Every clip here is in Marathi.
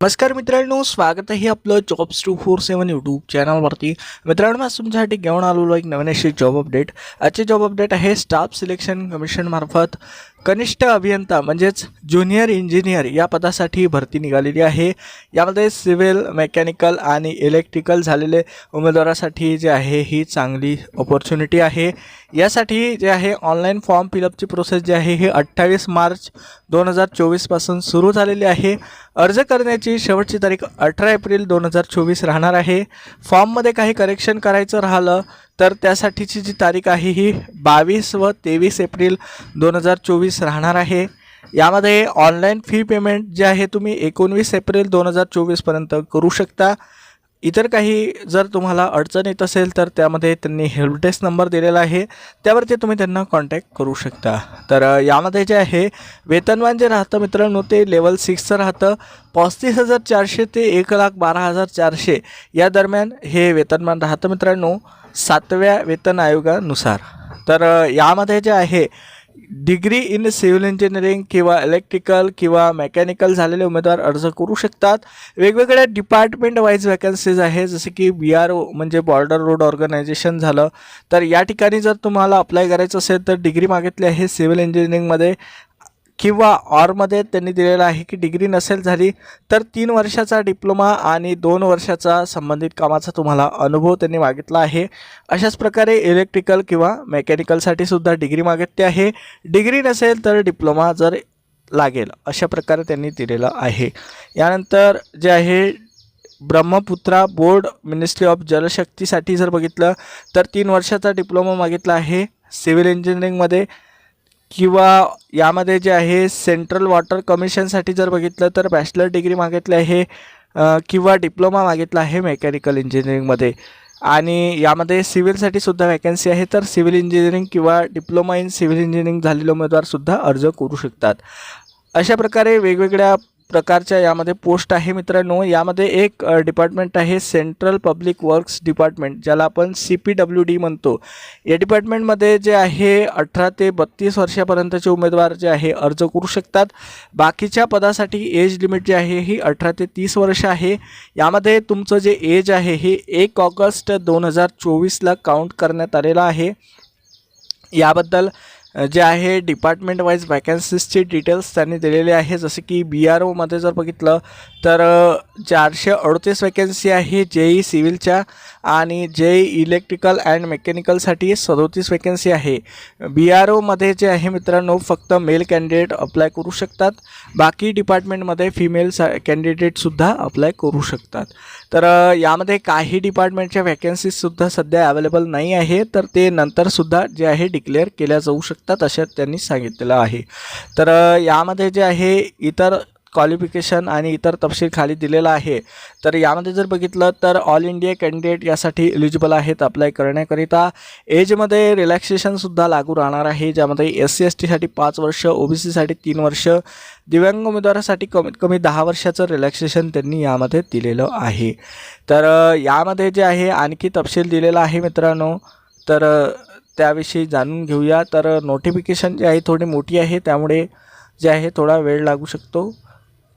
नमस्कार मित्रांनो स्वागत आहे आपलं jobs two four seven YouTube चॅनलवरती मित्रांनो आज तुमच्यासाठी घेऊन आलेलो एक नवीन अशी जॉब अपडेट आजचे जॉब अपडेट आहे स्टाफ सिलेक्शन कमिशनमार्फत कनिष्ठ अभियंता म्हणजेच ज्युनियर इंजिनियर या पदासाठी भरती निघालेली आहे. यामध्ये सिव्हिल मेकॅनिकल आणि इलेक्ट्रिकल झालेले उमेदवारासाठी जे आहे ही चांगली ऑपॉर्च्युनिटी आहे. यासाठी जे आहे ऑनलाईन फॉर्म फिलअपची प्रोसेस जी आहे ही अठ्ठावीस मार्च दोन हजार चोवीसपासून सुरू झालेली आहे. अर्ज करण्याची शेवटची तारीख अठरा एप्रिल दोन हजार चोवीस राहणार आहे. फॉर्ममध्ये काही करेक्शन करायचं राहिलं तर त्यासाठीची जी तारीख आहे ही बावीस व तेवीस एप्रिल दोन हजार चोवीस राहणार आहे. यामध्ये ऑनलाईन फी पेमेंट जे आहे तुम्ही एकोणवीस एप्रिल दोन हजार चोवीसपर्यंत करू शकता. इतर काही जर तुम्हाला अडचण येत असेल तर त्यामध्ये त्यांनी हेल्पडेस्क नंबर दिलेला आहे. त्यावरती तुम्ही त्यांना कॉन्टॅक्ट करू शकता. तर यामध्ये जे आहे वेतनमान जे राहतं मित्रांनो ते लेवल सिक्सचं राहतं. पस्तीस हजार चारशे ते एक लाख बारा हजार चारशे या दरम्यान हे वेतनमान राहतं मित्रांनो सातव्या वेतन आयोगानुसार. तर यामध्ये जे आहे डिग्री इन सिव्हिल इंजिनिअरिंग किंवा इलेक्ट्रिकल किंवा मेकॅनिकल झालेले उमेदवार अर्ज करू शकतात. वेगवेगळ्या डिपार्टमेंट वाईज वॅकन्सीज आहे जसे की बी आर ओ म्हणजे बॉर्डर रोड ऑर्गनायझेशन झालं. तर या ठिकाणी जर तुम्हाला अप्लाय करायचं असेल तर डिग्री मागितली आहे सिव्हिल इंजिनिअरिंगमध्ये. किंवा ऑरमध्ये त्यांनी दिलेलं आहे की डिग्री नसेल झाली तर तीन वर्षाचा डिप्लोमा आणि दोन वर्षाचा संबंधित कामाचा तुम्हाला अनुभव त्यांनी मागितला आहे. अशाच प्रकारे इलेक्ट्रिकल किंवा मेकॅनिकलसाठी सुद्धा डिग्री मागितली आहे. डिग्री नसेल तर डिप्लोमा जर लागेल अशा प्रकारे त्यांनी दिलेलं आहे. यानंतर जे आहे ब्रह्मपुत्रा बोर्ड मिनिस्ट्री ऑफ जलशक्तीसाठी जर बघितलं तर तीन वर्षाचा डिप्लोमा मागितला आहे. सिव्हिल इंजिनिअरिंगमध्ये किंवा यामध्ये जे आहे सेंट्रल वॉटर कमिशनसाठी जर बघितलं तर बॅचलर डिग्री मागितली आहे किंवा डिप्लोमा मागितला आहे मेकॅनिकल इंजिनिअरिंगमध्ये आणि यामध्ये सिव्हिलसाठी सुद्धा वॅकन्सी आहे तर सिव्हिल इंजिनिअरिंग किंवा डिप्लोमा इन सिव्हिल इंजिनिअरिंग झालेले उमेदवारसुद्धा अर्ज करू शकतात. अशा प्रकारे वेगवेगळ्या प्रकारच्या यामध्ये पोस्ट आहे मित्रांनो. यामध्ये एक डिपार्टमेंट आहे सेंट्रल पब्लिक वर्क्स डिपार्टमेंट ज्याला आपण सी पी डब्ल्यू डी म्हणतो. या डिपार्टमेंटमध्ये जे आहे अठरा ते बत्तीस वर्षापर्यंतचे उमेदवार जे आहे अर्ज करू शकतात. बाकीच्या पदासाठी एज लिमिट जे आहे ही अठरा ते तीस वर्ष आहे. यामध्ये तुमचं जे एज आहे हे एक ऑगस्ट दोन हजार चोवीसला काउंट करण्यात आलेलं आहे. याबद्दल जे आहे डिपार्टमेंट वाईज वॅकन्सीजची डिटेल्स त्यांनी दिलेले आहे. जसे की बी आर ओमध्ये जर बघितलं तर चारशे अडतीस वॅकन्सी आहे जे ई सिव्हिलच्या आणि जे ई इलेक्ट्रिकल अँड मेकॅनिकलसाठी सदोतीस वॅकन्सी आहे. बी आर ओमध्ये जे आहे मित्रांनो फक्त मेल कॅन्डिडेट अप्लाय करू शकतात. बाकी डिपार्टमेंटमध्ये फिमेल सा कॅन्डिडेटसुद्धा अप्लाय करू शकतात. तर यामध्ये काही डिपार्टमेंटच्या वॅकन्सीजसुद्धा सध्या अवेलेबल नाही आहे तर ते नंतरसुद्धा जे आहे डिक्लेअर केल्या जाऊ शकतात. असं त्यांनी सांगितलेलं आहे. तर यामध्ये जे आहे इतर क्वालिफिकेशन आणि इतर तपशील खाली दिलेला आहे. तर यामध्ये जर बघितलं तर ऑल इंडिया कॅन्डिडेट यासाठी एलिजिबल आहेत अप्लाय करण्याकरिता. एजमध्ये रिलॅक्सेशनसुद्धा लागू राहणार आहे ज्यामध्ये एस सी एस टीसाठी पाच वर्ष ओ बी सीसाठी तीन वर्ष दिव्यांग उमेदवारासाठी कमीत कमी दहा वर्षाचं रिलॅक्सेशन त्यांनी यामध्ये दिलेलं आहे. तर यामध्ये जे आहे आणखी तपशील दिलेला आहे मित्रांनो. तर त्याविषयी जाणून घेऊया. तर नोटिफिकेशन जी आहे थोडी मोठी आहे त्यामुळे जे आहे थोडा वेळ लागू शकतो.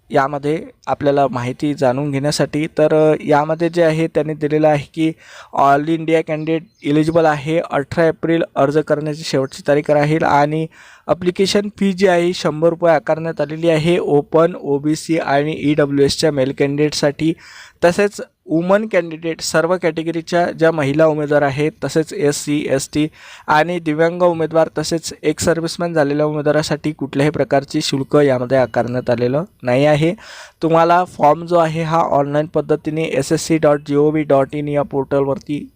यामध्ये आपल्याला माहिती जाणून घेण्यासाठी. तर यामध्ये जे आहे त्यांनी दिलेलं आहे की ऑल इंडिया कॅन्डिडेट इलिजिबल आहे. अठरा एप्रिल अर्ज करण्याची शेवटची तारीख राहील आणि अप्लिकेशन फी जी आहे शंभर रुपये आकारण्यात आलेली आहे. ओपन ओ बी सी आणि ई डब्ल्यू एसच्या मेल कॅन्डिडेटसाठी तसेच वुमन कॅन्डिडेट सर्व कॅटेगरीच्या ज्या महिला उमेदवार आहेत तसेच एस सी एस टी आणि दिव्यांग उमेदवार तसेच एक सर्व्हिसमॅन झालेल्या उमेदवारासाठी कुठल्याही प्रकारची शुल्क यामध्ये आकारण्यात आलेलं नाही आहे. तुम्हाला फॉर्म जो आहे हा ऑनलाईन पद्धतीने S S C dot G O V dot in या पोर्टलवरती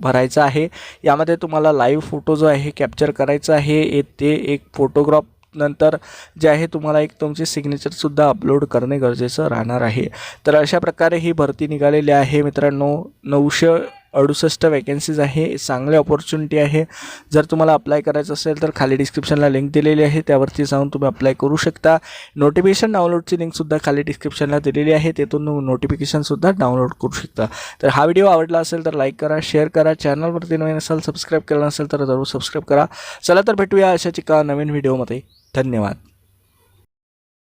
भरायचा आहे. यामध्ये तुम्हाला लाईव्ह फोटो जो आहे कॅप्चर करायचा आहे. ते एक फोटोग्राफ नंतर जे आहे तुम्हाला एक तुमची सिग्नेचरसुद्धा अपलोड करणे गरजेचं राहणार आहे. तर अशा प्रकारे ही भरती निघालेली आहे. मित्रांनो नऊशे अडुसष्ट वॅकन्सीज आहे. चांगली ऑपॉर्च्युनिटी आहे. जर तुम्हाला अप्लाय करायचं असेल तर खाली डिस्क्रिप्शनला लिंक दिलेली आहे. त्यावरती जाऊन तुम्ही अप्लाय करू शकता. नोटिफिकेशन डाउनलोडची लिंकसुद्धा खाली डिस्क्रिप्शनला दिलेली आहे. तेथून नोटिफिकेशनसुद्धा डाउनलोड करू शकता. तर हा व्हिडिओ आवडला असेल तर लाईक करा शेअर करा. चॅनलवरती नवीन असाल सबस्क्राईब केलं नसेल तर जरूर सबस्क्राईब करा. चला तर भेटूया अशाच एका नवीन व्हिडिओमध्ये धन्यवाद.